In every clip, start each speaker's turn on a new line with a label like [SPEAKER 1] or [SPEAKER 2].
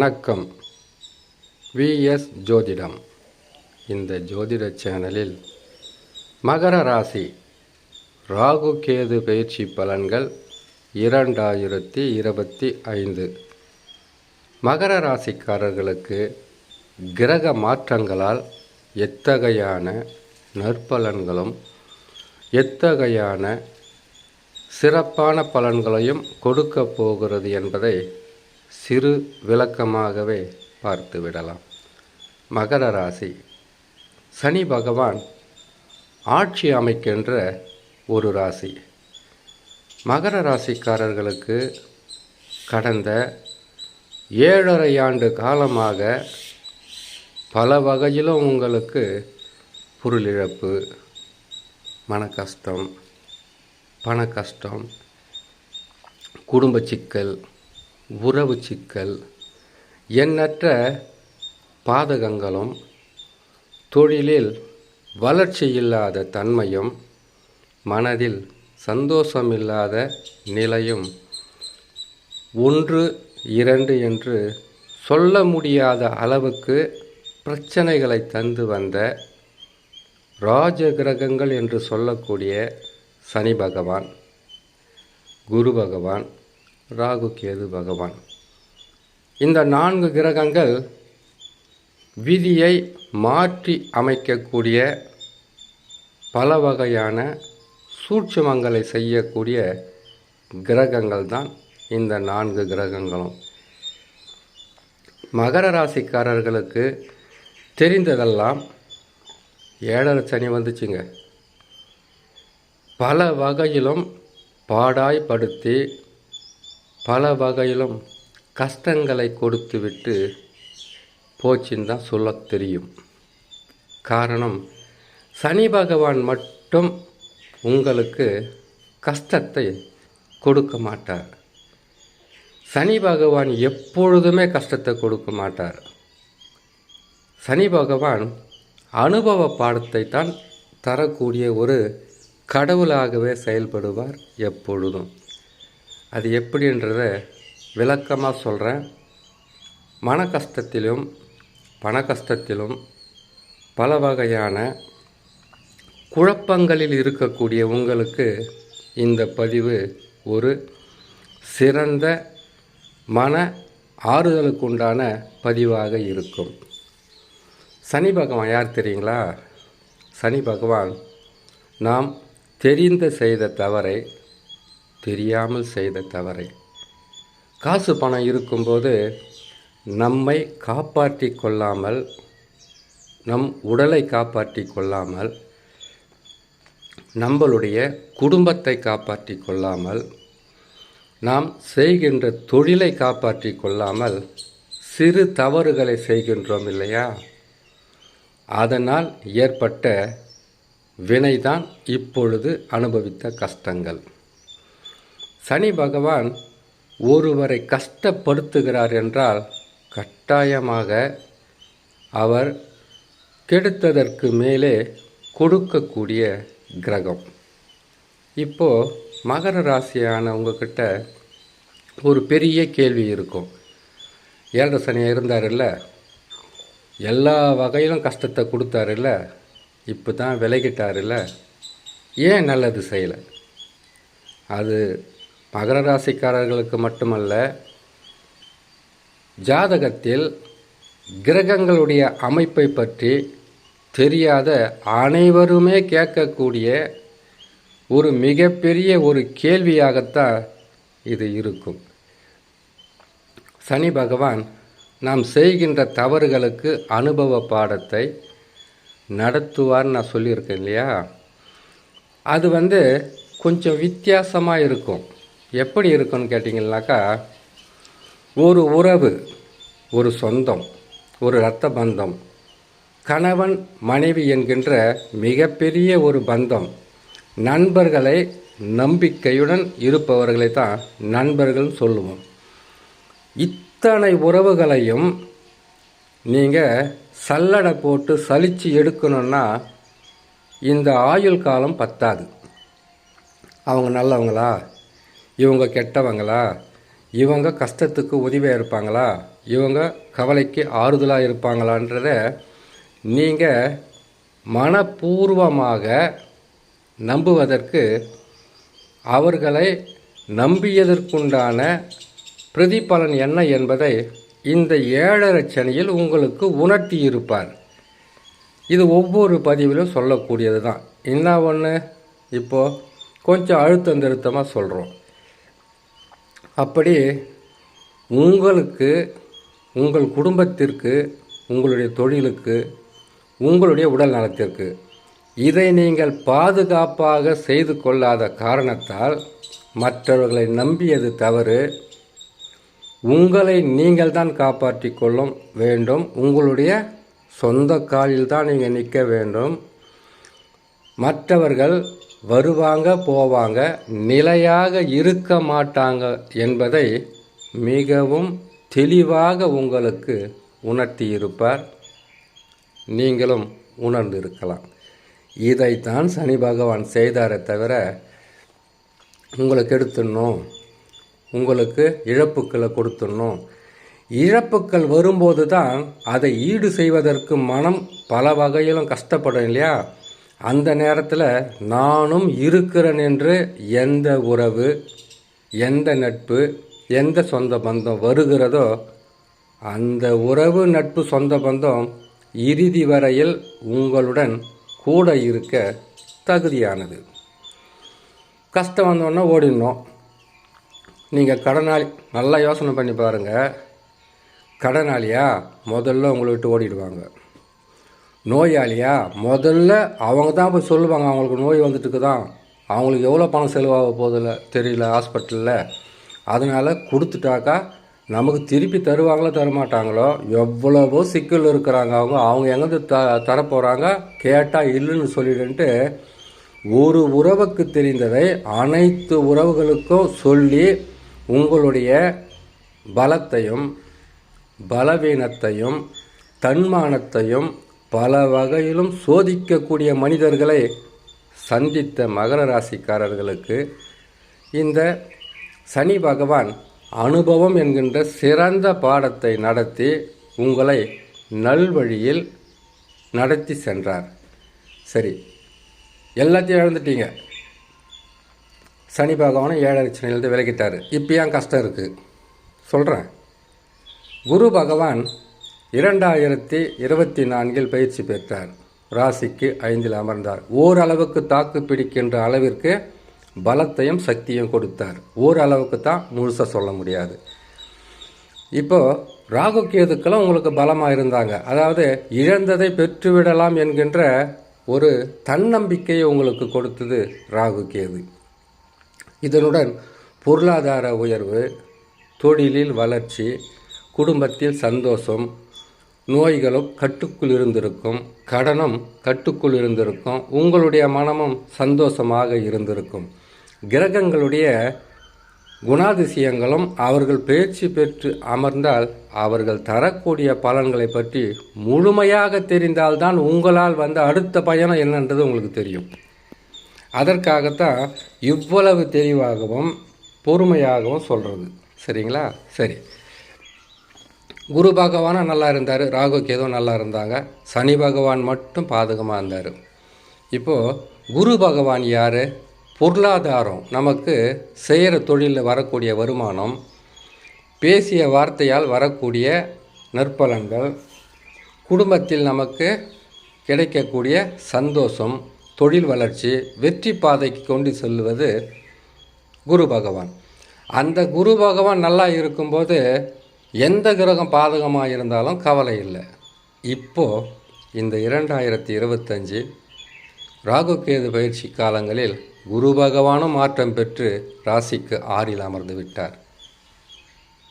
[SPEAKER 1] வணக்கம். விஎஸ் ஜோதிடம். இந்த ஜோதிட சேனலில் மகர ராசி ராகு கேது பயிற்சி பலன்கள் இரண்டாயிரத்தி இருபத்தி ஐந்து. மகர ராசிக்காரர்களுக்கு கிரக மாற்றங்களால் எத்தகையான நற்பலன்களும் எத்தகையான சிறப்பான பலன்களையும் கொடுக்க போகிறது என்பதை சிறு விளக்கமாகவே பார்த்து விடலாம். மகர ராசி. சனி பகவான் ஆட்சி அமைக்கின்ற ஒரு ராசி. மகர ராசிக்காரர்களுக்கு கடந்த ஏழரை ஆண்டு காலமாக பல வகையிலும் உங்களுக்கு பொருளிழப்பு மன கஷ்டம் பண கஷ்டம் குடும்ப சிக்கல் உறவு சிக்கல் எண்ணற்ற பாதகங்களும் தொழிலில் வளர்ச்சி இல்லாத தன்மையும் மனதில் சந்தோஷமில்லாத நிலையும் ஒன்று இரண்டு என்று சொல்ல முடியாத அளவுக்கு பிரச்சனைகளை தந்து வந்த ராஜ கிரகங்கள் என்று சொல்லக்கூடிய சனி பகவான் குரு பகவான் ராகு கேது பகவான். இந்த நான்கு கிரகங்கள் விதியை மாற்றி அமைக்கக்கூடிய பல வகையான சூட்சுமங்களை செய்யக்கூடிய கிரகங்கள் தான் இந்த நான்கு கிரகங்களும். மகர ராசிக்காரர்களுக்கு தெரிந்ததெல்லாம் ஏழரை சனி வந்துச்சுங்க. பல வகையிலும் பாடாய்படுத்தி பல வகையிலும் கஷ்டங்களை கொடுத்துவிட்டு போச்சுன்னு தான் சொல்ல தெரியும். காரணம் சனி பகவான் மட்டும் உங்களுக்கு கஷ்டத்தை கொடுக்க மாட்டார். சனி பகவான் எப்பொழுதுமே கஷ்டத்தை கொடுக்க மாட்டார். சனி பகவான் அனுபவ பாடத்தை தான் தரக்கூடிய ஒரு கடவுளாகவே செயல்படுவார் எப்பொழுதும். அது எப்படின்றத விளக்கமாக சொல்கிறேன் மன கஷ்டத்திலும் பண கஷ்டத்திலும் பல வகையான குழப்பங்களில் இருக்கக்கூடிய உங்களுக்கு இந்த பதிவு ஒரு சிறந்த மன ஆறுதலுக்குண்டான பதிவாக இருக்கும். சனி பகவான் யார் தெரியுங்களா? சனி பகவான் நாம் தெரிந்து செய்த தவறை தெரியாமல் செய்த தவறை. காசு பணம் இருக்கும்போது நம்மை காப்பாற்றி கொள்ளாமல் நம் உடலை காப்பாற்றி கொள்ளாமல் நம்மளுடைய குடும்பத்தை காப்பாற்றி கொள்ளாமல் நாம் செய்கின்ற தொழிலை காப்பாற்றி கொள்ளாமல் சிறு தவறுகளை செய்கின்றோம் இல்லையா? அதனால் ஏற்பட்ட வினைதான் இப்பொழுது அனுபவித்த கஷ்டங்கள். சனி பகவான் ஒருவரை கஷ்டப்படுத்துகிறார் என்றால் கட்டாயமாக அவர் கெடுத்ததற்கு மேலே கொடுக்கக்கூடிய கிரகம். இப்போது மகர ராசியான உங்ககிட்ட ஒரு பெரிய கேள்வி இருக்கும். ஏழரை சனியாக இருந்தார்ல எல்லா வகையிலும் கஷ்டத்தை கொடுத்தாருல்ல இப்போ தான் விலகிட்டாருல்ல ஏன் நல்லது செய்யலை? அது மகர ராசிக்காரர்களுக்கு மட்டுமல்ல ஜாதகத்தில் கிரகங்களுடைய அமைப்பை பற்றி தெரியாத அனைவருமே கேட்கக்கூடிய ஒரு மிகப்பெரிய ஒரு கேள்வியாகத்தான் இது இருக்கும். சனி பகவான் நாம் செய்கின்ற தவறுகளுக்கு அனுபவ பாடத்தை நடத்துவார்னு நான் சொல்லியிருக்கேன் இல்லையா? அது வந்து கொஞ்சம் வித்தியாசமாக இருக்கும். எப்படி இருக்குன்னு கேட்டிங்கனாக்கா ஒரு உறவு ஒரு சொந்தம் ஒரு இரத்த பந்தம் கணவன் மனைவி என்கின்ற மிகப்பெரிய ஒரு பந்தம் நண்பர்களை நம்பிக்கையுடன் இருப்பவர்களை தான் நண்பர்கள் சொல்லுவோம். இத்தனை உறவுகளையும் நீங்கள் சல்லடை போட்டு சலித்து எடுக்கணும்னா இந்த ஆயுள் காலம் பத்தாது. அவங்க நல்லவங்களா? இவங்க கெட்டவங்களா? இவங்க கஷ்டத்துக்கு உதவியாக இருப்பாங்களா? இவங்க கவலைக்கு ஆறுதலாக இருப்பாங்களான்றத நீங்கள் மனப்பூர்வமாக நம்புவதற்கு அவர்களை நம்பியதற்குண்டான பிரதிபலன் என்ன என்பதை இந்த ஏழரை சனியில் உங்களுக்கு உணர்த்தி இருப்பார் இது ஒவ்வொரு பதிவிலும் சொல்லக்கூடியது தான் என்ன ஒன்று இப்போது கொஞ்சம் அழுத்தம் திருத்தமாக சொல்கிறோம் அப்படி உங்களுக்கு உங்கள் குடும்பத்திற்கு உங்களுடைய தொழிலுக்கு உங்களுடைய உடல் நலத்திற்கு இதை நீங்கள் பாதுகாப்பாக செய்து கொள்ளாத காரணத்தால் மற்றவர்களை நம்பியது தவறு. உங்களை நீங்கள் தான் காப்பாற்றி கொள்ளும் வேண்டும். உங்களுடைய சொந்த காலில் தான் நீங்கள் நிற்க வேண்டும். மற்றவர்கள் வருவாங்க போவாங்க நிலையாக இருக்க மாட்டாங்க என்பதை மிகவும் தெளிவாக உங்களுக்கு உணர்த்தியிருப்பார். நீங்களும் உணர்ந்து இருக்கலாம் இதைத்தான் சனி பகவான் செய்தாரே தவிர உங்களுக்கு எடுத்துடணும் உங்களுக்கு இழப்புக்களை கொடுத்துடணும் இழப்புக்கள் வரும்போது தான் அதை ஈடு செய்வதற்கு மனம் பல வகையிலும் கஷ்டப்படும் இல்லையா? அந்த நேரத்தில் நானும் இருக்கிறேன் என்று எந்த உறவு எந்த நட்பு எந்த சொந்த பந்தம் வருகிறதோ அந்த உறவு நட்பு சொந்த பந்தம் இறுதி வரையில் உங்களுடன் கூட இருக்க தகுதியானது. கஷ்டம் வந்தோடனே ஓடிடணும். நீங்கள் கடனாளி நல்லா யோசனை பண்ணி பாருங்கள் கடனாளியா முதல்ல உங்களை விட்டு ஓடிடுவாங்க. நோயாளியா? முதல்ல அவங்க தான் போய் சொல்லுவாங்க அவங்களுக்கு நோய் வந்துட்டுக்கு தான் அவங்களுக்கு எவ்வளோ பணம் செலவாக போதில்ல தெரியல ஹாஸ்பிட்டலில். அதனால் கொடுத்துட்டாக்கா நமக்கு திருப்பி தருவாங்களோ தரமாட்டாங்களோ? எவ்வளவோ சிக்கல் இருக்கிறாங்க அவங்க. அவங்க எங்கேருந்து த தரப்போகிறாங்க கேட்டால் இல்லைன்னு சொல்லிடுன்ட்டு ஒரு உறவுக்கு தெரிந்ததை அனைத்து உறவுகளுக்கும் சொல்லி உங்களுடைய பலத்தையும் பலவீனத்தையும் தன்மானத்தையும் பல வகையிலும் சோதிக்கக்கூடிய மனிதர்களை சந்தித்த மகர ராசிக்காரர்களுக்கு இந்த சனி பகவான் அனுபவம் என்கின்ற சிறந்த பாடத்தை நடத்தி உங்களை நல்வழியில் நடத்தி சென்றார். சரி எல்லாத்தையும் இழந்துட்டீங்க. சனி பகவானை ஏழரை சனியிலேருந்து விலகிட்டார். இப்போ ஏன் கஷ்டம் இருக்குது சொல்கிறேன் குரு பகவான் இரண்டாயிரத்தி இருபத்தி நான்கில் பயிற்சி பெற்றார். ராசிக்கு ஐந்தில் அமர்ந்தார். ஓரளவுக்கு தாக்கு பிடிக்கின்ற அளவிற்கு பலத்தையும் சக்தியும் கொடுத்தார். ஓரளவுக்கு தான் முழுசாக சொல்ல முடியாது. இப்போது ராகு கேதுக்கெல்லாம் உங்களுக்கு பலமாக இருந்தாங்க. அதாவது இழந்ததை பெற்றுவிடலாம் என்கின்ற ஒரு தன்னம்பிக்கையை உங்களுக்கு கொடுத்தது ராகு கேது. இதனுடன் பொருளாதார உயர்வு தொழிலில் வளர்ச்சி குடும்பத்தில் சந்தோஷம் நோய்களும் கட்டுக்குள் இருந்திருக்கும் கடனும் கட்டுக்குள் இருந்திருக்கும் உங்களுடைய மனமும் சந்தோஷமாக இருந்திருக்கும். கிரகங்களுடைய குணாதிசயங்களும் அவர்கள் பேச்சு பெற்று அமர்ந்தால் அவர்கள் தரக்கூடிய பலன்களை பற்றி முழுமையாக தெரிந்தால்தான் உங்களால் வந்த அடுத்த பயணம் என்னன்றது உங்களுக்கு தெரியும். அதற்காகத்தான் இவ்வளவு தெளிவாகவும் பொறுமையாகவும் சொல்கிறது சரிங்களா? சரி. குரு பகவானும் நல்லா இருந்தார் ராகு கேதுவும் நல்லா இருந்தாங்க. சனி பகவான் மட்டும் பாதகமாக இருந்தார். இப்போது குரு பகவான் யார்? பொருளாதாரம். நமக்கு செய்கிற தொழிலில் வரக்கூடிய வருமானம் பேசிய வார்த்தையால் வரக்கூடிய நற்பலன்கள் குடும்பத்தில் நமக்கு கிடைக்கக்கூடிய சந்தோஷம் தொழில் வளர்ச்சி வெற்றி பாதைக்கு கொண்டு செல்வது குரு பகவான். அந்த குரு பகவான் நல்லா இருக்கும்போது எந்த கிரகம் பாதகமாக இருந்தாலும் கவலை இல்லை. இப்போது இந்த இரண்டாயிரத்தி இருபத்தஞ்சு ராகு கேது பயிற்சி காலங்களில் குரு பகவானும் மாற்றம் பெற்று ராசிக்கு ஆறில் அமர்ந்து விட்டார்.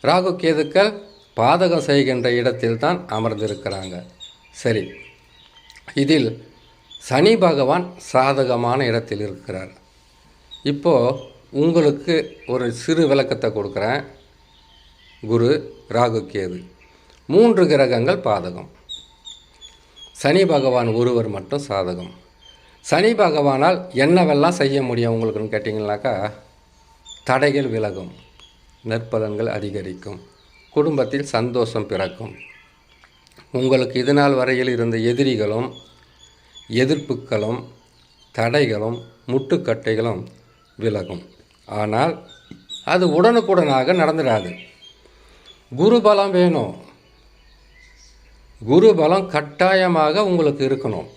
[SPEAKER 1] ராகுகேதுக்கள் பாதகம் செய்கின்ற இடத்தில்தான் அமர்ந்திருக்கிறாங்க. சரி இதில் சனி பகவான் சாதகமான இடத்தில் இருக்கிறார். இப்போது உங்களுக்கு ஒரு சிறு விளக்கத்தை கொடுக்குறேன். குரு ராகு கேது. மூன்று கிரகங்கள் பாதகம். சனி பகவான் ஒருவர் மட்டும் சாதகம். சனி பகவானால் என்னவெல்லாம் செய்ய முடியும் உங்களுக்குன்னு கேட்டிங்கனாக்கா தடைகள் விலகும் நற்பலன்கள் அதிகரிக்கும் குடும்பத்தில் சந்தோஷம் பிறக்கும். உங்களுக்கு இதுநாள் வரையில் இருந்த எதிரிகளும் எதிர்ப்புகளும் தடைகளும் முட்டுக்கட்டைகளும் விலகும். ஆனால் அது உடனுக்குடனாக நடந்துடாது. குரு பலம் வேணும். குரு பலம் கட்டாயமாக உங்களுக்கு இருக்கணும்.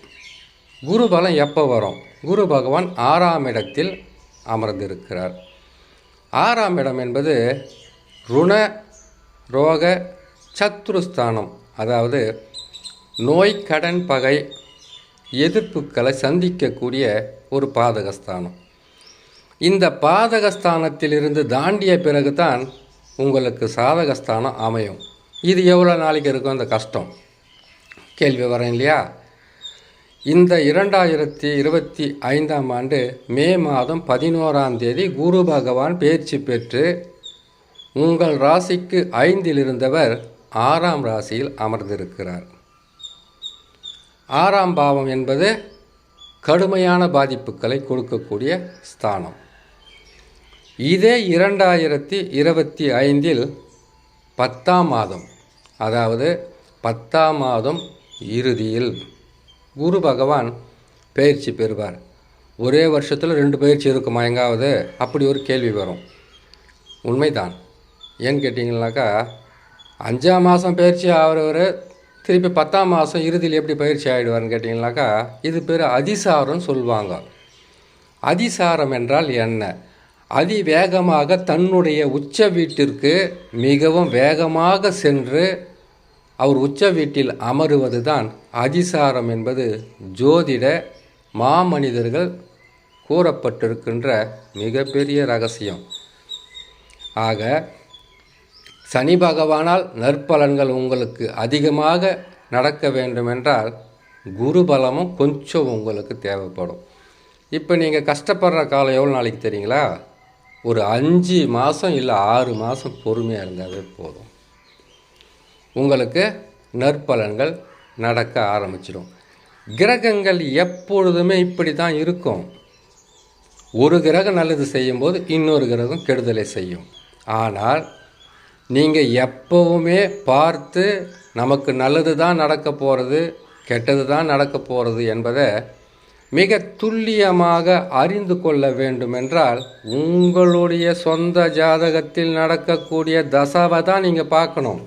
[SPEAKER 1] குரு பலம் எப்போ வரும்? குரு பகவான் ஆறாம் இடத்தில் அமர்ந்திருக்கிறார். ஆறாம் இடம் என்பது ருண ரோக சத்ருஸ்தானம் அதாவது நோய் கடன் பகை எதிர்ப்புகளை சந்திக்கக்கூடிய ஒரு பாதகஸ்தானம். இந்த பாதகஸ்தானத்திலிருந்து தாண்டிய பிறகு தான் உங்களுக்கு சாதகஸ்தானம் அமையும். இது எவ்வளோ நாளைக்கு இருக்கும் அந்த கஷ்டம்? கேள்வி வரேன் இல்லையா? இந்த இரண்டாயிரத்தி இருபத்தி ஐந்தாம் ஆண்டு மே மாதம் பதினோராம் தேதி குரு பகவான் பயிற்சி பெற்று உங்கள் ராசிக்கு ஐந்தில் இருந்தவர் ஆறாம் ராசியில் அமர்ந்திருக்கிறார். ஆறாம் பாவம் என்பது கடுமையான பாதிப்புகளை கொடுக்கக்கூடிய ஸ்தானம். இதே இரண்டாயிரத்தி இருபத்தி ஐந்தில் பத்தாம் மாதம் அதாவது பத்தாம் மாதம் இறுதியில் குரு பகவான் பயிற்சி பெறுவார். ஒரே வருஷத்தில் ரெண்டு பயிற்சி இருக்குமா எங்காவது? அப்படி ஒரு கேள்வி வரும். உண்மைதான். ஏன்னு கேட்டிங்கனாக்கா அஞ்சாம் மாதம் பயிற்சி ஆகிறவர் திருப்பி பத்தாம் மாதம் இறுதியில் எப்படி பயிற்சி ஆகிடுவார்னு கேட்டிங்கனாக்கா இது பேர் அதிசாரம்னு சொல்லுவாங்க. அதிசாரம் என்றால் என்ன? அதிவேகமாக தன்னுடைய உச்ச வீட்டிற்கு மிகவும் வேகமாக சென்று அவர் உச்ச வீட்டில் அமருவது தான் அதிசாரம் என்பது ஜோதிட மாமனிதர்கள் கூறப்பட்டிருக்கின்ற மிகப்பெரிய ரகசியம். ஆக சனி பகவானால் நற்பலன்கள் உங்களுக்கு அதிகமாக நடக்க வேண்டுமென்றால் குரு பலமும் கொஞ்சம் உங்களுக்கு தேவைப்படும். இப்போ நீங்கள் கஷ்டப்படுற காலம் எவ்வளோ நாளைக்கு தெரியுங்களா? ஒரு அஞ்சு மாதம் இல்லை ஆறு மாதம் பொறுமையாக இருந்தாவே போதும். உங்களுக்கு நற்பலன்கள் நடக்க ஆரம்பிச்சிடும். கிரகங்கள் எப்பொழுதுமே இப்படி தான் இருக்கும். ஒரு கிரகம் நல்லது செய்யும்போது இன்னொரு கிரகம் கெடுதலை செய்யும். ஆனால் நீங்கள் எப்போவுமே பார்த்து நமக்கு நல்லது தான் நடக்க போகிறது கெட்டது தான் நடக்க போகிறது என்பதை மிக துல்லியமாக அறிந்து கொள்ள வேண்டுமென்றால் உங்களுடைய சொந்த ஜாதகத்தில் நடக்கக்கூடிய தசாவை தான் நீங்கள் பார்க்கணும்.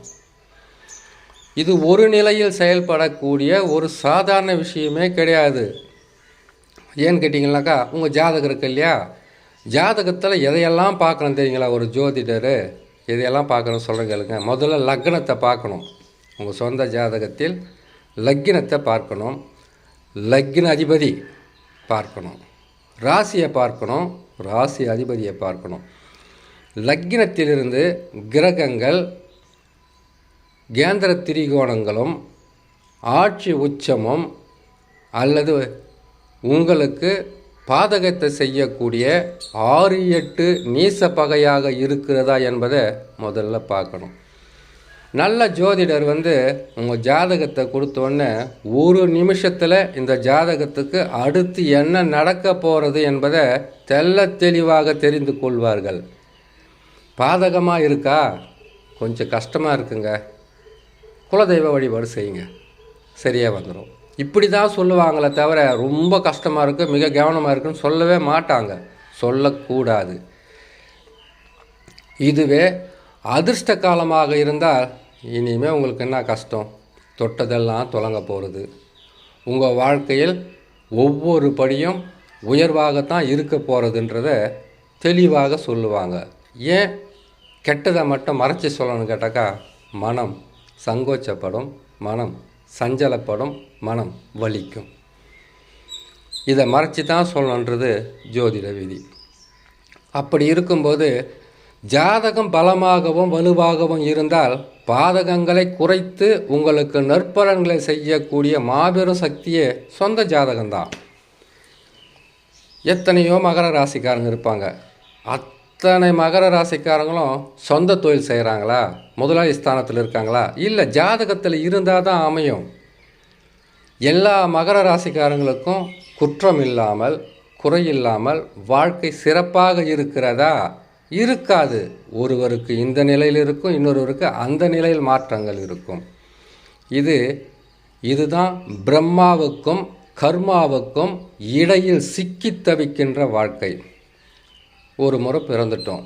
[SPEAKER 1] இது ஒரு நிலையில் செயல்படக்கூடிய ஒரு சாதாரண விஷயமே கிடையாது. ஏன்னு கேட்டிங்கனாக்கா உங்கள் ஜாதகம் இருக்கு இல்லையா? ஜாதகத்தில் எதையெல்லாம் பார்க்கணும் தெரியுங்களா? ஒரு ஜோதிடர் எதையெல்லாம் பார்க்கணும் சொல்கிறேன் கேளுங்க. முதல்ல லக்னத்தை பார்க்கணும். உங்கள் சொந்த ஜாதகத்தில் லக்னத்தை பார்க்கணும். லக்ன அதிபதி பார்க்கணும். ராசியை பார்க்கணும் ராசி அதிபதியை பார்க்கணும். லக்னத்திலிருந்து கிரகங்கள் கேந்திர திரிகோணங்களும் ஆட்சி உச்சமும் அல்லது உங்களுக்கு பாதகத்தை செய்யக்கூடிய ஆறு எட்டு நீச பகையாக இருக்கிறதா என்பதை முதல்ல பார்க்கணும். நல்ல ஜோதிடர் வந்து உங்கள் ஜாதகத்தை கொடுத்தோடனே ஒரு நிமிஷத்தில் இந்த ஜாதகத்துக்கு அடுத்து என்ன நடக்க போகிறது என்பதை தெல்ல தெளிவாக தெரிந்து கொள்வார்கள். பாதகமாக இருக்கா? கொஞ்சம் கஷ்டமாக இருக்குங்க. குலதெய்வ வழிபாடு செய்யுங்க. சரியாக வந்துடும் இப்படி தான் சொல்லுவாங்களே தவிர ரொம்ப கஷ்டமாக இருக்குது மிக கவனமாக இருக்குன்னு சொல்லவே மாட்டாங்க. சொல்லக்கூடாது. இதுவே அதிர்ஷ்ட காலமாக இருந்தால் இனிமேல் உங்களுக்கு என்ன கஷ்டம்? தொட்டதெல்லாம் தொடங்க போகிறது உங்கள் வாழ்க்கையில் ஒவ்வொரு படியும் உயர்வாகத்தான் இருக்க போகிறதுன்றத தெளிவாக சொல்லுவாங்க. ஏன் கெட்டதை மட்டும் மறைச்சி சொல்லணும்னு கேட்டாக்கா மனம் சங்கோச்சப்படும் மனம் சஞ்சலப்படும் மனம் வலிக்கும். இதை மறைச்சி தான் சொல்லணுன்றது ஜோதிட விதி. அப்படி இருக்கும்போது ஜாதகம் பலமாகவும் வலுவாகவும் இருந்தால் பாதகங்களை குறைத்து உங்களுக்கு நற்பலன்களை செய்யக்கூடிய மாபெரும் சக்தியே சொந்த ஜாதகம்தான். எத்தனையோ மகர ராசிக்காரங்க இருப்பாங்க. அத்தனை மகர ராசிக்காரங்களும் சொந்த தொழில் செய்கிறாங்களா முதலாளி ஸ்தானத்தில் இருக்காங்களா? இல்லை ஜாதகத்தில் இருந்தால் தான் அமையும். எல்லா மகர ராசிக்காரங்களுக்கும் குற்றம் இல்லாமல் குறையில்லாமல் வாழ்க்கை சிறப்பாக இருக்கிறதா? இருக்காது. ஒருவருக்கு இந்த நிலையில் இருக்கும் இன்னொருவருக்கு அந்த நிலையில் மாற்றங்கள் இருக்கும். இது இதுதான் பிரம்மாவுக்கும் கர்மாவுக்கும் இடையில் சிக்கி தவிக்கின்ற வாழ்க்கை. ஒரு முறை பிறந்துட்டோம்.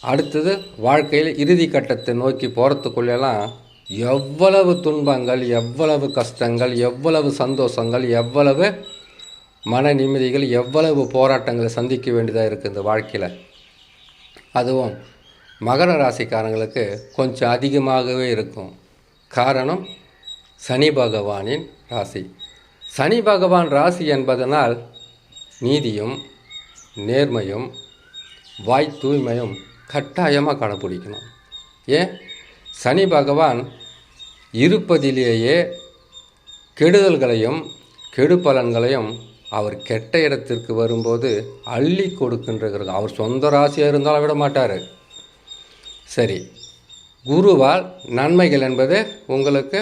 [SPEAKER 1] அடுத்தது வாழ்க்கையில் இறுதி கட்டத்தை நோக்கி போகிறதுக்குள்ளெல்லாம் எவ்வளவு துன்பங்கள் எவ்வளவு கஷ்டங்கள் எவ்வளவு சந்தோஷங்கள் எவ்வளவு மன நிம்மதிகள் எவ்வளவு போராட்டங்களை சந்திக்க வேண்டியதாக இருக்குது இந்த வாழ்க்கையில். அதுவும் மகர ராசிக்காரங்களுக்கு கொஞ்சம் அதிகமாகவே இருக்கும். காரணம் சனி பகவானின் ராசி. சனி பகவான் ராசி என்பதனால் நீதியும் நேர்மையும் வாய் தூய்மையும் கட்டாயமாக கடைப்பிடிக்கணும் ஏன்? சனி பகவான் இருப்பதிலேயே கெடுதல்களையும் கெடுபலன்களையும் அவர் கெட்ட இடத்திற்கு வரும்போது அள்ளி கொடுக்கின்றது அவர் சொந்த ராசியாக இருந்தாலும் விட மாட்டார். சரி குருவால் நன்மைகள் என்பது உங்களுக்கு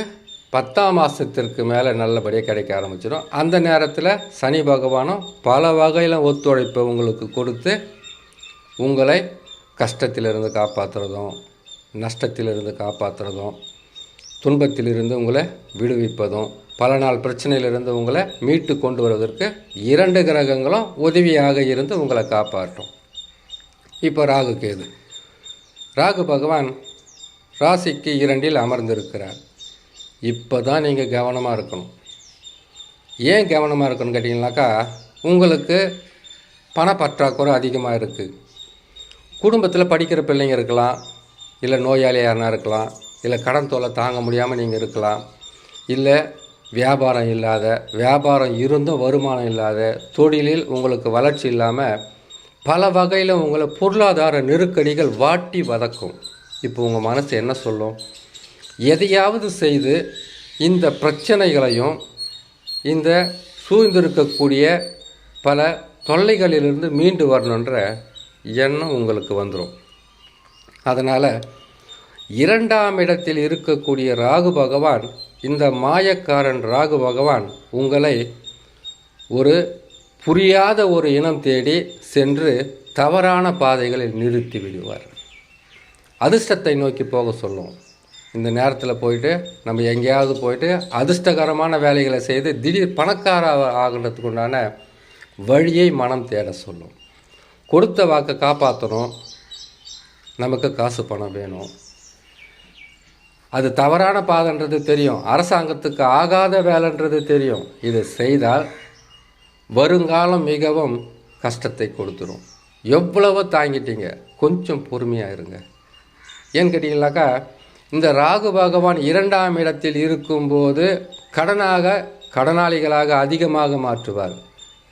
[SPEAKER 1] பத்தாம் மாதத்திற்கு மேலே நல்லபடியாக கிடைக்க ஆரம்பிச்சிடும். அந்த நேரத்தில் சனி பகவானும் பல வகையில் ஒத்துழைப்பை உங்களுக்கு கொடுத்து உங்களை கஷ்டத்திலிருந்து காப்பாற்றுறதும் நஷ்டத்திலிருந்து காப்பாற்றுறதும் துன்பத்திலிருந்து உங்களை விடுவிப்பதும் பல நாள் பிரச்சனையிலிருந்து உங்களை மீட்டு கொண்டு வருவதற்கு இரண்டு கிரகங்களும் உதவியாக இருந்து உங்களை காப்பாற்றும். இப்போ ராகு கேது. ராகு பகவான் ராசிக்கு இரண்டில் அமர்ந்திருக்கிறார். இப்போ தான் நீங்கள் கவனமாக இருக்கணும். ஏன் கவனமாக இருக்கணும்னு கேட்டிங்கனாக்கா உங்களுக்கு பணப்பற்றாக்குறை அதிகமாக இருக்குது குடும்பத்தில் படிக்கிற பிள்ளைங்க இருக்கலாம் இல்லை நோயாளி யாருனா இருக்கலாம் இல்லை கடன் தொல்லை தாங்க முடியாமல் நீங்கள் இருக்கலாம் இல்லை வியாபாரம் இல்லாத வியாபாரம் இருந்தும் வருமானம் இல்லாத தொழிலில் உங்களுக்கு வளர்ச்சி இல்லாமல் பல வகையில் உங்களை பொருளாதார நெருக்கடிகள் வாட்டி வதக்கும். இப்போ உங்கள் மனசு என்ன சொல்லும்? எதையாவது செய்து இந்த பிரச்சனைகளையும் இந்த சூழ்ந்திருக்கக்கூடிய பல தொல்லைகளிலிருந்து மீண்டு வரணுன்ற எண்ணம் உங்களுக்கு வந்துடும் அதனால் இரண்டாம் இடத்தில் இருக்கக்கூடிய ராகு பகவான் இந்த மாயக்காரன் ராகு பகவான் உங்களை ஒரு புரியாத ஒரு இனம் தேடி சென்று தவறான பாதைகளில் நிறுத்தி விடுவார். அதிர்ஷ்டத்தை நோக்கி போக சொல்லும். இந்த நேரத்தில் போயிட்டு நம்ம எங்கேயாவது போயிட்டு அதிர்ஷ்டகரமான வேலைகளை செய்து திடீர் பணக்கார ஆகிறதுக்கு உண்டான வழியை மனம் தேட சொல்லும். கொடுத்த வாக்கை காப்பாற்றணும் நமக்கு காசு பணம் வேணும். அது தவறான பாதைன்றது தெரியும். அரசாங்கத்துக்கு ஆகாத வேலைன்றது தெரியும். இதை செய்தால் வருங்காலம் மிகவும் கஷ்டத்தை கொடுத்துரும். எவ்வளவோ தாங்கிட்டீங்க. கொஞ்சம் பொறுமையாக இருங்க. ஏன்னு கேட்டிங்கனாக்கா இந்த ராகு பகவான் இரண்டாம் இடத்தில் இருக்கும்போது கடனாக கடனாளிகளாக அதிகமாக மாற்றுவார்.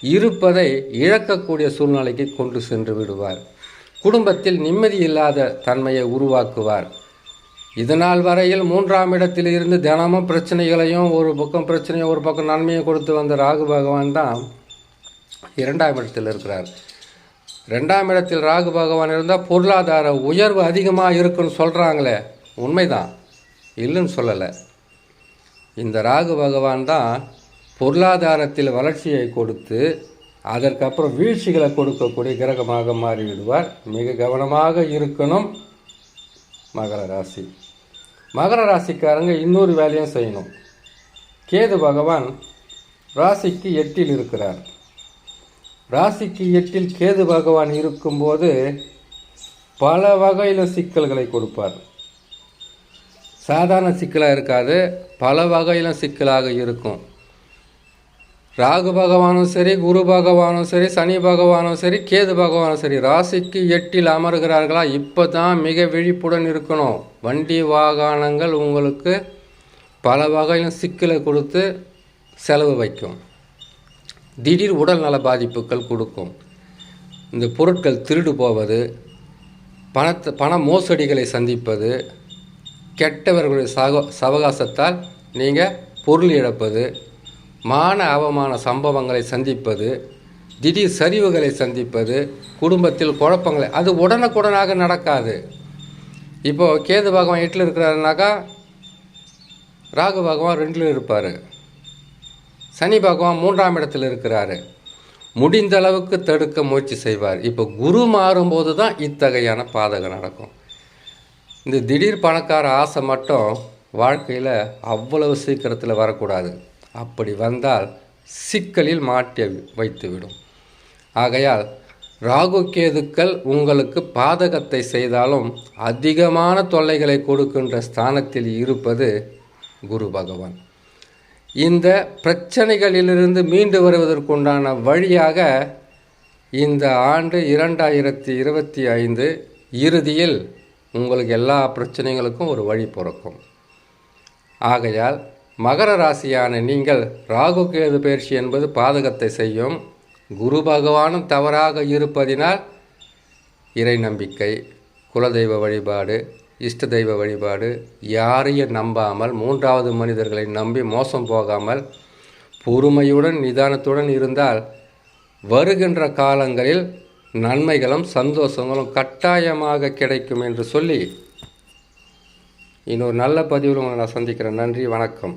[SPEAKER 1] இருப்பதை இழக்கக்கூடிய சூழ்நிலைக்கு கொண்டு சென்று விடுவார். குடும்பத்தில் நிம்மதி இல்லாத தன்மையை உருவாக்குவார். இதனால் வரையில் மூன்றாம் இடத்தில் இருந்து தினமும் பிரச்சனைகளையும் ஒரு பக்கம் பிரச்சனையும் ஒரு பக்கம் நன்மையும் கொடுத்து வந்த ராகு பகவான் தான் இரண்டாம் இடத்தில் இருக்கிறார். ரெண்டாம் இடத்தில் ராகு பகவான் இருந்தால் பொருளாதார உயர்வு அதிகமாக இருக்குன்னு சொல்கிறாங்களே உண்மைதான். இல்லைன்னு சொல்லலை. இந்த ராகு பகவான் தான் பொருளாதாரத்தில் வளர்ச்சியை கொடுத்து அதற்கப்புறம் வீழ்ச்சிகளை கொடுக்கக்கூடிய கிரகமாக மாறிவிடுவார். மிக கவனமாக இருக்கணும். மகர ராசி. மகர ராசிக்காரங்க இன்னொரு வேலையும் செய்யணும். கேது பகவான் ராசிக்கு எட்டில் இருக்கிறார். ராசிக்கு எட்டில் கேது பகவான் இருக்கும்போது பல வகையில் சிக்கல்களை கொடுப்பார். சாதாரண சிக்கலாக இருக்காது பல வகையிலும் சிக்கலாக இருக்கும். ராகு பகவானும் சரி குரு பகவானும் சரி சனி பகவானும் சரி கேது பகவானும் சரி ராசிக்கு எட்டில் அமர்கிறார்களா? இப்போ தான் மிக விழிப்புடன் இருக்கணும். வண்டி வாகனங்கள் உங்களுக்கு பல வகையிலும் சிக்கலை கொடுத்து செலவு வைக்கும். திடீர் உடல் நல பாதிப்புகள் கொடுக்கும். இந்த பொருட்கள் திருடு போவது பணத்தை பண மோசடிகளை சந்திப்பது கெட்டவர்களுடைய சக சவகாசத்தால் நீங்கள் பொருள் இழப்பது மான அவமான சம்பவங்களை சந்திப்பது திடீர் சரிவுகளை சந்திப்பது குடும்பத்தில் குழப்பங்களை அது உடனுக்குடனாக நடக்காது. இப்போது கேது பகவான் எட்டில் இருக்கிறாருனாக்கா ராகு பகவான் ரெண்டில் இருப்பார். சனி பகவான் மூன்றாம் இடத்தில் இருக்கிறாரு. முடிந்த அளவுக்கு தடுக்க முயற்சி செய்வார். இப்போ குரு மாறும்போது தான் இத்தகையான பாதகம் நடக்கும். இந்த திடீர் பணக்கார ஆசை மட்டும் வாழ்க்கையில் அவ்வளவு சீக்கிரத்தில் வரக்கூடாது. அப்படி வந்தால் சிக்கலில் மாட்டி வைத்துவிடும். ஆகையால் ராகு கேதுக்கள் உங்களுக்கு பாதகத்தை செய்தாலும் அதிகமான தொல்லைகளை கொடுக்கின்ற ஸ்தானத்தில் இருப்பது குரு பகவான். இந்த பிரச்சனைகளிலிருந்து மீண்டு வருவதற்குண்டான வழியாக இந்த ஆண்டு இரண்டாயிரத்தி இருபத்தி ஐந்து இறுதியில் உங்களுக்கு எல்லா பிரச்சனைகளுக்கும் ஒரு வழி பிறக்கும். ஆகையால் மகர ராசியான நீங்கள் ராகு கேது பயிற்சி என்பது பாதகத்தை செய்யும். குரு பகவானும் தவறாக இருப்பதினால் இறை நம்பிக்கை குலதெய்வ வழிபாடு இஷ்ட தெய்வ வழிபாடு யாரையும் நம்பாமல் மூன்றாவது மனிதர்களை நம்பி மோசம் போகாமல் பொறுமையுடன் நிதானத்துடன் இருந்தால் வருகின்ற காலங்களில் நன்மைகளும் சந்தோஷங்களும் கட்டாயமாக கிடைக்கும் என்று சொல்லி இன்னொரு நல்ல பதிவில் உங்களை நான் சந்திக்கிறேன். நன்றி வணக்கம்.